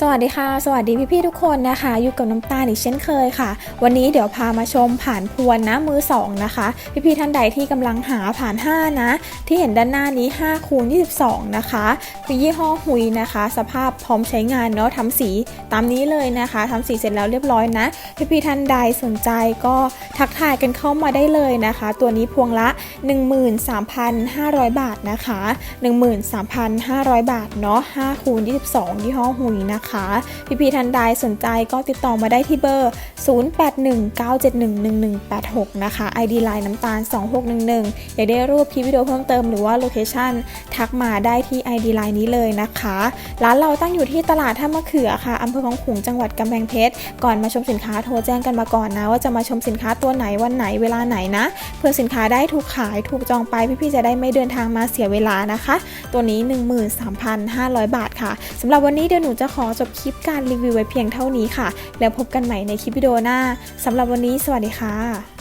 สวัสดีค่ะ สวัสดีพี่ๆทุกคนนะคะ อยู่กับน้ำตาลอีกเช่นเคยค่ะ วันนี้เดี๋ยวพามาชมผ่านพวนนะมือสองนะคะ พี่ๆท่านใดที่กำลังหาผ่าน 5 นะ ที่เห็นด้านหน้านี้5คูณ22 นะคะเป็นยี่ห้อหุยนะคะ สภาพพร้อมใช้งานเนาะทำสีตามนี้เลยนะคะทำสีเสร็จแล้วเรียบร้อยนะ พี่ๆท่านใดสนใจก็ทักทายกันเข้ามาได้เลยนะคะ ตัวนี้พวงละ 13,500 บาทนะคะ 13,500 บาทเนาะ5คูณ22 ยี่ห้อหุยนะคะพี่พีทันใดสนใจก็ติดต่อมาได้ที่เบอร์ 0819711186 นะคะ ID ไลน์น้ำตาล 2611 อยากได้รูปคลิปวิดีโอเพิ่มเติมหรือว่าโลเคชั่นทักมาได้ที่ ID ไลน์นี้เลยนะคะ ร้านเราตั้งอยู่ที่ตลาดท่ามะเขือค่ะอำเภอของขุงจังหวัดกำแพงเพชร ก่อนมาชมสินค้าโทรแจ้งกันมาก่อนนะ ว่าจะมาชมสินค้าตัวไหนวันไหนเวลาไหนนะ เพื่อสินค้าได้ถูกขายถูกจองไปพี่ๆจะได้ไม่เดินทางมาเสียเวลานะคะ ตัวนี้ 13,500 บาทค่ะสำหรับวันนี้เดี๋ยวหนูจะขออจบคลิปการรีวิวไว้เพียงเท่านี้ค่ะ แล้วพบกันใหม่ในคลิปวิดีโอหน้าสำหรับวันนี้สวัสดีค่ะ